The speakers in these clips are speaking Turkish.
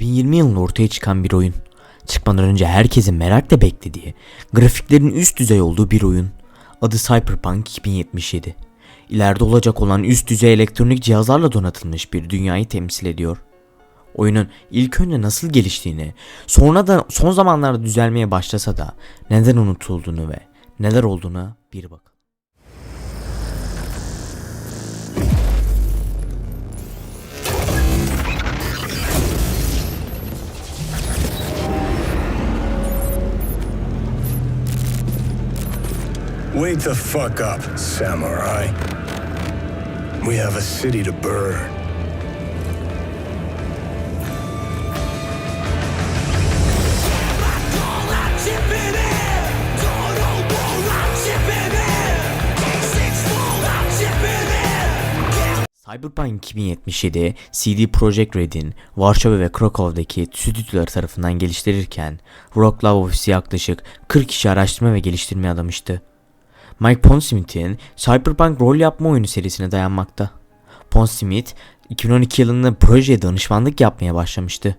2020 yılında ortaya çıkan bir oyun. Çıkmadan önce herkesin merakla beklediği, grafiklerin üst düzey olduğu bir oyun. Adı Cyberpunk 2077. İleride olacak olan üst düzey elektronik cihazlarla donatılmış bir dünyayı temsil ediyor. Oyunun ilk önce nasıl geliştiğini, sonra da son zamanlarda düzelmeye başlasa da neden unutulduğunu ve neler olduğuna bir bakın. Wake the fuck up, samurai. We have a city to burn. Cyberpunk 2077, CD Projekt Red'in Varşova ve Krakow'daki stüdyoları tarafından geliştirirken Wroclaw ofisi yaklaşık 40 kişi araştırma ve geliştirmeye adamıştı. Mike Pondsmith'in Cyberpunk rol yapma oyunu serisine dayanmakta. Pondsmith 2012 yılında projeye danışmanlık yapmaya başlamıştı.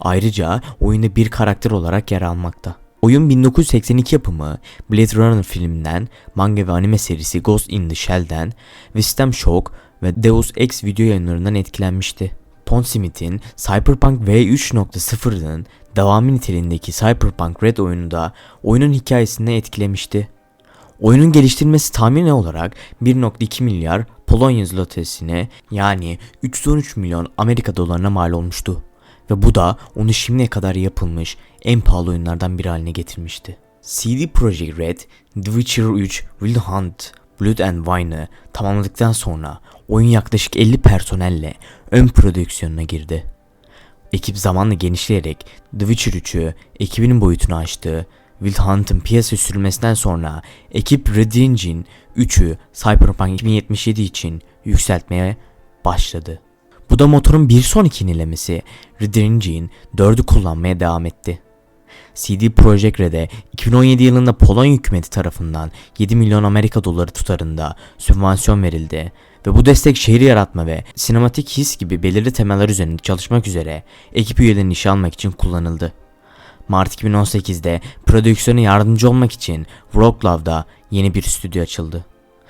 Ayrıca oyunda bir karakter olarak yer almakta. Oyun 1982 yapımı Blade Runner filminden, manga ve anime serisi Ghost in the Shell'den ve System Shock ve Deus Ex video yayınlarından etkilenmişti. Pondsmith'in Cyberpunk V3.0'ın devamı niteliğindeki Cyberpunk Red oyunu da oyunun hikayesini etkilemişti. Oyunun geliştirilmesi tahmini olarak 1.2 milyar Polonya zlotesine yani 313 milyon Amerika dolarına mal olmuştu. Ve bu da onu şimdiye kadar yapılmış en pahalı oyunlardan biri haline getirmişti. CD Projekt Red, The Witcher 3, Wild Hunt, Blood and Wine'ı tamamladıktan sonra oyun yaklaşık 50 personelle ön prodüksiyonuna girdi. Ekip zamanla genişleyerek The Witcher 3'ü ekibinin boyutunu aştı. Wild Hunt'ın piyasaya sürülmesinden sonra ekip Red Engine 3'ü Cyberpunk 2077 için yükseltmeye başladı. Bu da motorun bir sonraki yenilemesi Red Engine 4'ü kullanmaya devam etti. CD Projekt Red'e 2017 yılında Polonya hükümeti tarafından 7 milyon Amerika doları tutarında sübvansiyon verildi ve bu destek şehir yaratma ve sinematik his gibi belirli temeller üzerinde çalışmak üzere ekip üyelerini işe almak için kullanıldı. Mart 2018'de prodüksiyona yardımcı olmak için Wrocław'da yeni bir stüdyo açıldı.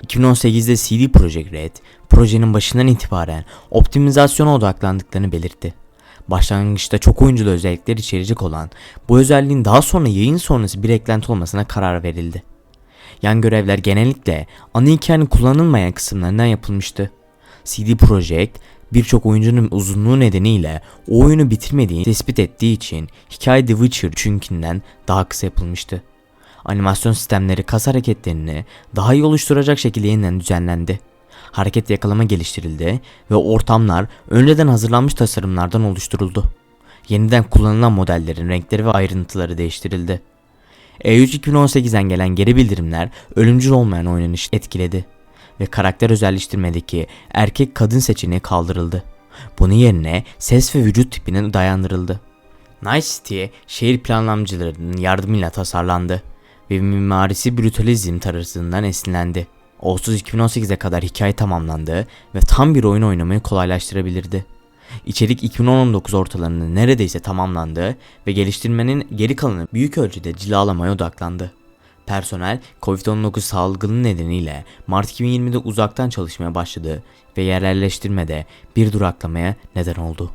2018'de CD Projekt Red, projenin başından itibaren optimizasyona odaklandıklarını belirtti. Başlangıçta çok oyunculu özellikler içerecek olan bu özelliğin daha sonra yayın sonrası bir eklenti olmasına karar verildi. Yan görevler genellikle ana hikayenin kullanılmayan kısımlarından yapılmıştı. CD Projekt birçok oyuncunun uzunluğu nedeniyle o oyunu bitirmediğini tespit ettiği için hikaye The Witcher çünkünden daha kısa yapılmıştı. Animasyon sistemleri kas hareketlerini daha iyi oluşturacak şekilde yeniden düzenlendi. Hareket yakalama geliştirildi ve ortamlar önceden hazırlanmış tasarımlardan oluşturuldu. Yeniden kullanılan modellerin renkleri ve ayrıntıları değiştirildi. E3 2018'den gelen geri bildirimler ölümcül olmayan oynanışı etkiledi ve karakter özelleştirmedeki erkek kadın seçeneği kaldırıldı. Bunun yerine ses ve vücut tipine dayandırıldı. Night City şehir planlamacılarının yardımıyla tasarlandı ve mimarisi brutalizm tarzından esinlendi. Ağustos 2018'e kadar hikaye tamamlandı ve tam bir oyun oynamayı kolaylaştırabilirdi. İçerik 2019 ortalarında neredeyse tamamlandı ve geliştirmenin geri kalanı büyük ölçüde cilalamaya odaklandı. Personel Covid-19 salgını nedeniyle Mart 2020'de uzaktan çalışmaya başladı ve yerelleştirmede bir duraklamaya neden oldu.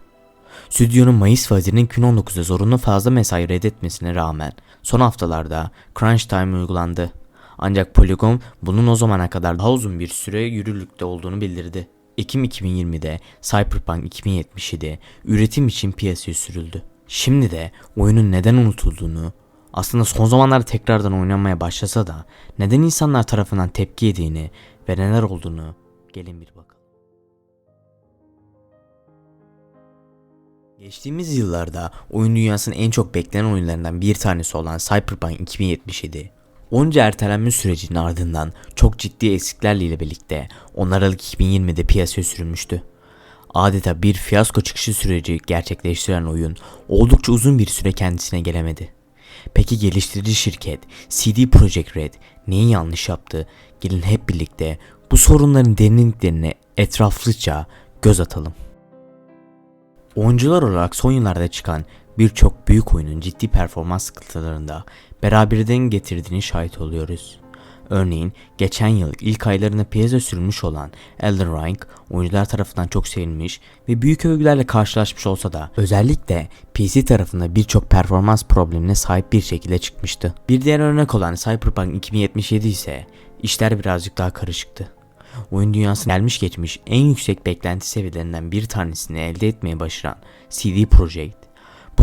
Stüdyonun Mayıs vazirinin 2019'da zorunlu fazla mesai reddetmesine rağmen son haftalarda crunch time uygulandı. Ancak Polygon bunun o zamana kadar daha uzun bir süre yürürlükte olduğunu bildirdi. Ekim 2020'de Cyberpunk 2077 üretim için piyasaya sürüldü. Şimdi de oyunun neden unutulduğunu, aslında son zamanlarda tekrardan oynanmaya başlasa da neden insanlar tarafından tepki yediğini ve neler olduğunu gelin bir bakalım. Geçtiğimiz yıllarda oyun dünyasının en çok beklenen oyunlarından bir tanesi olan Cyberpunk 2077 Onca ertelenme sürecinin ardından çok ciddi eksiklerle ile birlikte 10 Aralık 2020'de piyasaya sürülmüştü. Adeta bir fiyasko çıkışı süreci gerçekleştiren oyun oldukça uzun bir süre kendisine gelemedi. Peki geliştirici şirket CD Projekt Red neyi yanlış yaptı? Gelin hep birlikte bu sorunların derinliklerine etraflıca göz atalım. Oyuncular olarak son yıllarda çıkan birçok büyük oyunun ciddi performans sıkıntılarında beraberden getirdiğini şahit oluyoruz. Örneğin geçen yıl ilk aylarında piyasa sürülmüş olan Elden Ring oyuncular tarafından çok sevilmiş ve büyük övgülerle karşılaşmış olsa da özellikle PC tarafında birçok performans problemine sahip bir şekilde çıkmıştı. Bir diğer örnek olan Cyberpunk 2077 ise işler birazcık daha karışıktı. Oyun dünyasının gelmiş geçmiş en yüksek beklenti seviyelerinden bir tanesini elde etmeye başaran CD Projekt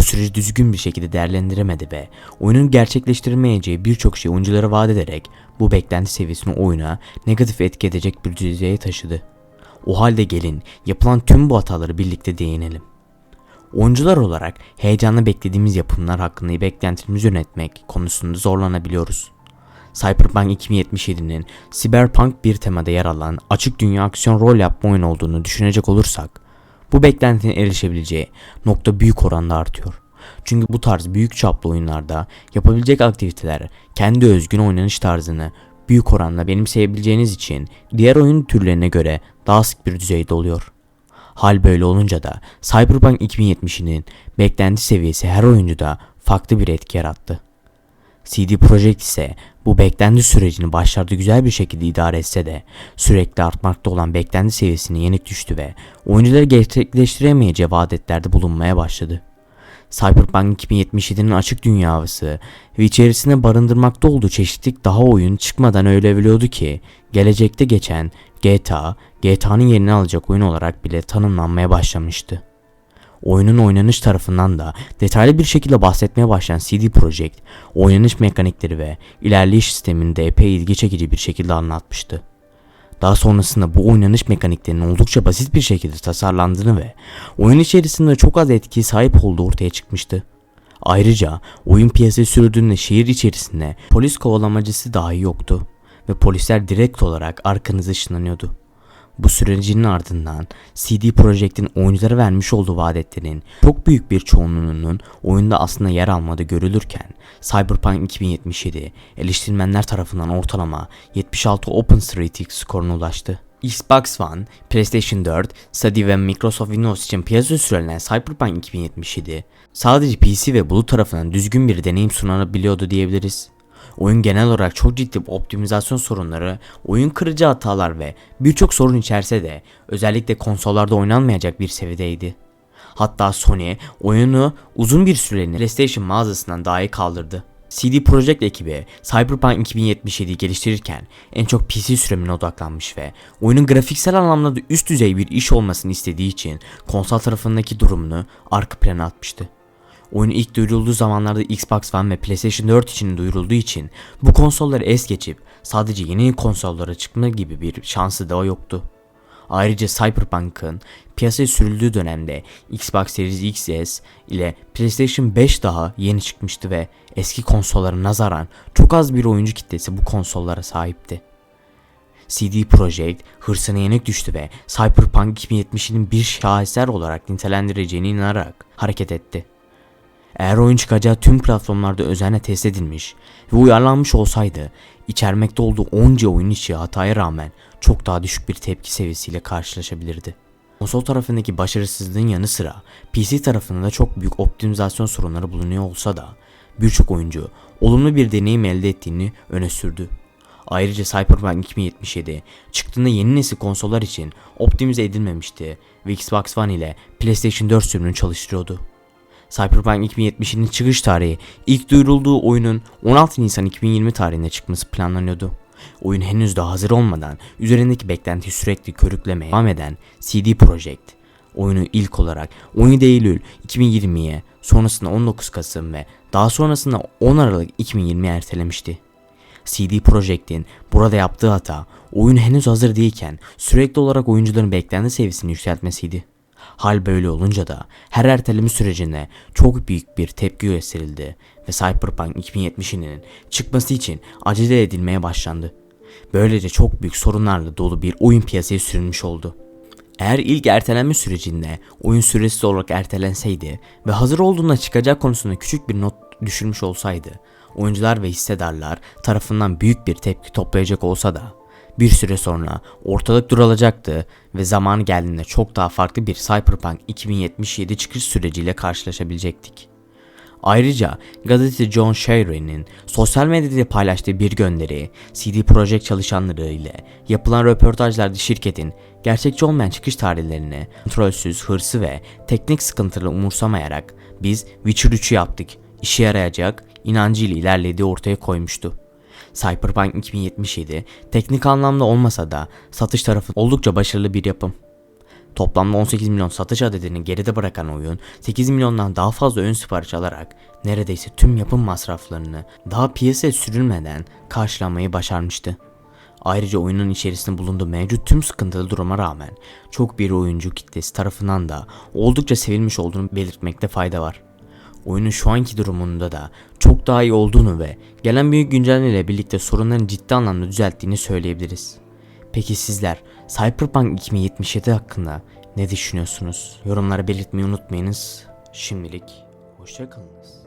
süreci düzgün bir şekilde değerlendiremedi ve oyunun gerçekleştiremeyeceği birçok şey oyunculara vaat ederek bu beklenti seviyesini oyuna negatif etki edecek bir düzeye taşıdı. O halde gelin yapılan tüm bu hataları birlikte değinelim. Oyuncular olarak heyecanla beklediğimiz yapımlar hakkında beklentimizi yönetmek konusunda zorlanabiliyoruz. Cyberpunk 2077'nin Cyberpunk bir temada yer alan açık dünya aksiyon rol yapma oyunu olduğunu düşünecek olursak, bu beklentinin erişebileceği nokta büyük oranda artıyor. Çünkü bu tarz büyük çaplı oyunlarda yapabilecek aktiviteler kendi özgün oynanış tarzını büyük oranda benimseyebileceğiniz için diğer oyun türlerine göre daha sık bir düzeyde oluyor. Hal böyle olunca da Cyberpunk 2070'inin beklenti seviyesi her oyuncuda farklı bir etki yarattı. CD Projekt ise bu beklenti sürecini başlarda güzel bir şekilde idare etse de sürekli artmakta olan beklenti seviyesine yenik düştü ve oyuncuları gerçekleştiremeyeceği vadetlerde bulunmaya başladı. Cyberpunk 2077'nin açık dünyası ve içerisinde barındırmakta olduğu çeşitlilik daha oyun çıkmadan öyle biliyordu ki gelecekte geçen GTA, GTA'nın yerini alacak oyun olarak bile tanımlanmaya başlamıştı. Oyunun oynanış tarafından da detaylı bir şekilde bahsetmeye başlayan CD Projekt, oynanış mekanikleri ve ilerleyiş sistemini de epey ilgi çekici bir şekilde anlatmıştı. Daha sonrasında bu oynanış mekaniklerinin oldukça basit bir şekilde tasarlandığını ve oyun içerisinde çok az etkiye sahip olduğu ortaya çıkmıştı. Ayrıca oyun piyasaya sürdüğünde şehir içerisinde polis kovalamacısı dahi yoktu ve polisler direkt olarak arkanıza ışınlanıyordu. Bu sürecinin ardından CD Projekt'in oyunculara vermiş olduğu vaadetlerin çok büyük bir çoğunluğunun oyunda aslında yer almadığı görülürken Cyberpunk 2077 eleştirmenler tarafından ortalama 76 OpenStreetX skoruna ulaştı. Xbox One, PlayStation 4, Stadia ve Microsoft Windows için piyasaya sürülen Cyberpunk 2077 sadece PC ve bulut tarafından düzgün bir deneyim sunabiliyordu diyebiliriz. Oyun genel olarak çok ciddi optimizasyon sorunları, oyun kırıcı hatalar ve birçok sorun içerse de özellikle konsollarda oynanmayacak bir seviyedeydi. Hatta Sony oyunu uzun bir süreliğine PlayStation mağazasından dahi kaldırdı. CD Projekt ekibi Cyberpunk 2077'yi geliştirirken en çok PC sürümüne odaklanmış ve oyunun grafiksel anlamda da üst düzey bir iş olmasını istediği için konsol tarafındaki durumunu arka plana atmıştı. Oyun ilk duyurulduğu zamanlarda Xbox One ve PlayStation 4 için duyurulduğu için bu konsolları es geçip sadece yeni konsollara çıkma gibi bir şansı da yoktu. Ayrıca Cyberpunk'ın piyasaya sürüldüğü dönemde Xbox Series XS ile PlayStation 5 daha yeni çıkmıştı ve eski konsollara nazaran çok az bir oyuncu kitlesi bu konsollara sahipti. CD Projekt hırsına yenik düştü ve Cyberpunk 2070'nin bir şaheser olarak nitelendireceğine inanarak hareket etti. Eğer oyun çıkacağı tüm platformlarda özenle test edilmiş ve uyarlanmış olsaydı, içermekte olduğu onca oyun içi hataya rağmen çok daha düşük bir tepki seviyesiyle karşılaşabilirdi. Konsol tarafındaki başarısızlığın yanı sıra PC tarafında da çok büyük optimizasyon sorunları bulunuyor olsa da birçok oyuncu olumlu bir deneyim elde ettiğini öne sürdü. Ayrıca Cyberpunk 2077 çıktığında yeni nesil konsollar için optimize edilmemişti ve Xbox One ile PlayStation 4 sürümünü çalıştırıyordu. Cyberpunk 2070'in çıkış tarihi ilk duyurulduğu oyunun 16 Nisan 2020 tarihinde çıkması planlanıyordu. Oyun henüz daha hazır olmadan üzerindeki beklentiyi sürekli körüklemeye devam eden CD Projekt oyunu ilk olarak 17 Eylül 2020'ye sonrasında 19 Kasım ve daha sonrasında 10 Aralık 2020'ye ertelemişti. CD Projekt'in burada yaptığı hata oyun henüz hazır değilken sürekli olarak oyuncuların beklenti seviyesini yükseltmesiydi. Hal böyle olunca da her erteleme sürecine çok büyük bir tepki gösterildi ve Cyberpunk 2070'inin çıkması için acele edilmeye başlandı. Böylece çok büyük sorunlarla dolu bir oyun piyasaya sürülmüş oldu. Eğer ilk ertelenme sürecinde oyun süresi olarak ertelenseydi ve hazır olduğunda çıkacak konusunda küçük bir not düşürmüş olsaydı, oyuncular ve hissedarlar tarafından büyük bir tepki toplayacak olsa da bir süre sonra ortalık durulacaktı ve zamanı geldiğinde çok daha farklı bir Cyberpunk 2077 çıkış süreciyle karşılaşabilecektik. Ayrıca gazeteci John Sherry'nin sosyal medyada paylaştığı bir gönderi, CD Projekt çalışanları ile yapılan röportajlarda şirketin gerçekçi olmayan çıkış tarihlerini kontrolsüz, hırsı ve teknik sıkıntıları umursamayarak biz Witcher 3'ü yaptık, işe yarayacak inancıyla ilerlediği ortaya koymuştu. Cyberpunk 2077 teknik anlamda olmasa da satış tarafı oldukça başarılı bir yapım. Toplamda 18 milyon satış adedini geride bırakan oyun 8 milyondan daha fazla ön sipariş alarak neredeyse tüm yapım masraflarını daha piyasaya sürülmeden karşılamayı başarmıştı. Ayrıca oyunun içerisinde bulunduğu mevcut tüm sıkıntılı duruma rağmen çok bir oyuncu kitlesi tarafından da oldukça sevilmiş olduğunu belirtmekte fayda var. Oyunun şu anki durumunda da çok daha iyi olduğunu ve gelen büyük güncelleme ile birlikte sorunların ciddi anlamda düzelttiğini söyleyebiliriz. Peki sizler Cyberpunk 2077 hakkında ne düşünüyorsunuz? Yorumlara belirtmeyi unutmayınız. Şimdilik hoşçakalınız.